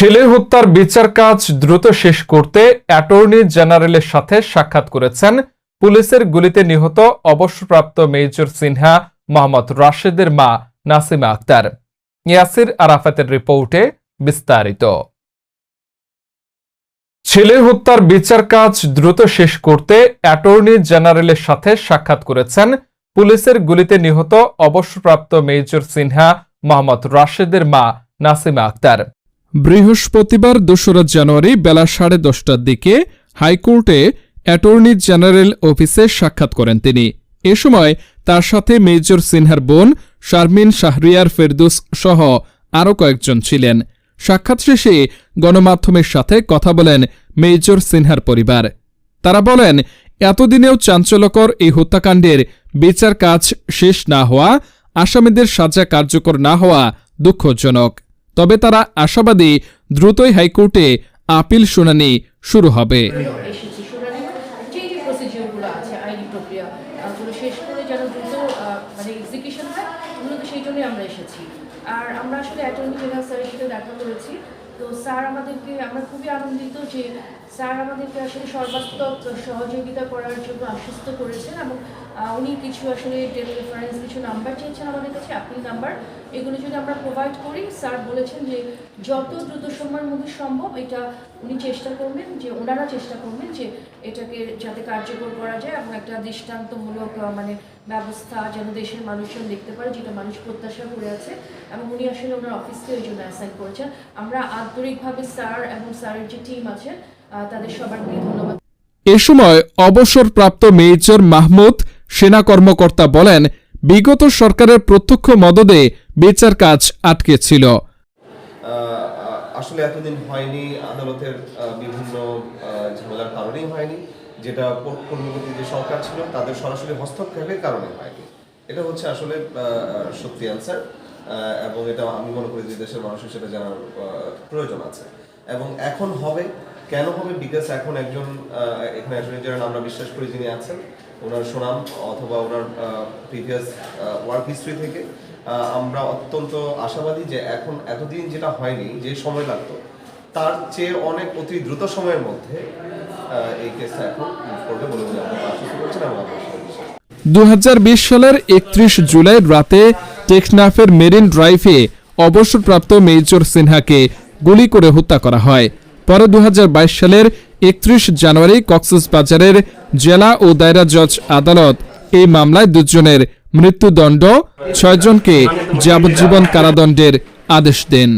ছেলে হত্যার বিচার কাজ দ্রুত শেষ করতে অ্যাটর্নি জেনারেলের সাথে সাক্ষাৎ করেছেন পুলিশের গুলিতে নিহত অবসরপ্রাপ্ত মেজর সিনহা মোহাম্মদ রাশেদের মা নাসিমা আক্তার। ইয়াসির আরাফাতের রিপোর্টে বিস্তারিত। ছেলে হত্যার বিচার কাজ দ্রুত শেষ করতে অ্যাটর্নি জেনারেলের সাথে সাক্ষাৎ করেছেন পুলিশের গুলিতে নিহত অবসরপ্রাপ্ত মেজর সিনহা মোহাম্মদ রাশেদের মা নাসিমা আক্তার। বৃহস্পতিবার দোসরা জানুয়ারি বেলা সাড়ে দশটার দিকে হাইকোর্টে অ্যাটর্নি জেনারেল অফিসে সাক্ষাৎ করেন তিনি। এ সময় তার সাথে মেজর সিনহার বোন শারমিন শাহরিয়ার ফেরদুস সহ আরও কয়েকজন ছিলেন। সাক্ষাৎ শেষে গণমাধ্যমের সাথে কথা বলেন মেজর সিনহার পরিবার। তারা বলেন, এতদিনেও চাঞ্চল্যকর এই হত্যাকাণ্ডের বিচার কাজ শেষ না হওয়া, আসামিদের সাজা কার্যকর না হওয়া দুঃখজনক। তবে তারা আশাবাদী দ্রুতই হাইকোর্টে আপিল শুনানি শুরু হবে। মানে আর আমরা আসলে দেখা করেছি। তো স্যার আমাদেরকে, আমরা খুবই আনন্দিত যে স্যার আমাদেরকে আসলে সর্বাত্মক সহযোগিতা করার জন্য আশ্বস্ত করেছেন এবং উনি কিছু আসলে রেফারেন্স কিছু নাম্বার চেয়েছেন আমাদের কাছে আপিল নাম্বার এগুলো যদি আমরা প্রোভাইড করি স্যার বলেছেন যে যত দ্রুত সময়ের মধ্যে সম্ভব এটা উনি চেষ্টা করবেন, যে ওনারা চেষ্টা করবেন যে এটাকে যাতে কার্যকর করা যায় এবং একটা দৃষ্টান্তমূলক মানে ব্যবস্থা যেন দেশের মানুষজন দেখতে পারে, যেটা মানুষ প্রত্যাশা করে আছে এবং উনি আসলে ওনার অফিসকে ওই জন্য অ্যাসাইন করেছেন। আমরা আন্তরিকভাবে স্যার এবং স্যারের যে টিম আছে তাদের সবার নিয়ে ধন্যবাদ। এ সময় অবসরপ্রাপ্ত মেজর মাহমুদ, সেনা কর্মকর্তা বলেন বিগত সরকারের প্রত্যক্ষ মদদে বিচার কাজ আটকে ছিল আসলে এতদিন হয়নি, আদালতের বিভিন্ন ঝামেলার কারণেই হয়নি, যেটা পূর্ববর্তী যে সরকার ছিল, তাদের সরাসরি হস্তক্ষেপের কারণে হয়নি। এটা হচ্ছে আসলে সত্যি অ্যান্সার এবং এটা আমি মনে করি যে দেশের মানুষের সেটা জানার প্রয়োজন আছে। এবং এখন হবে কেন হবে? বিকজ এখন একজন এখানে জেনারেল আমরা বিশ্বাস করি যিনি আছেন, ওনার সুনাম অথবা ওনার প্রিভিয়াস ওয়ার্ক হিস্ট্রি থেকে আমরা অত্যন্ত আশাবাদী যে এখন এতদিন যেটা হয়নি, যে সময় লাগতো, তার চেয়ে অনেক অতি দ্রুত সময়ের মধ্যে এই কেসটা এখন করবে বলে আমাকে আশ্বস্ত করছেন আমরা। 2020 সালের একত্রিশ জুলাই রাতে টেকনাফের মেরিন ড্রাইভে অবসরপ্রাপ্ত মেজর সিনহাকে গুলি করে হত্যা করা হয়। পরে দু হাজার বাইশ সালের একত্রিশ জানুয়ারি কক্সবাজারের জেলা ও দায়রা জজ আদালত এই মামলায় দুজনের মৃত্যুদণ্ড, ছয়জনকে যাবজ্জীবন কারাদণ্ডের আদেশ দেন।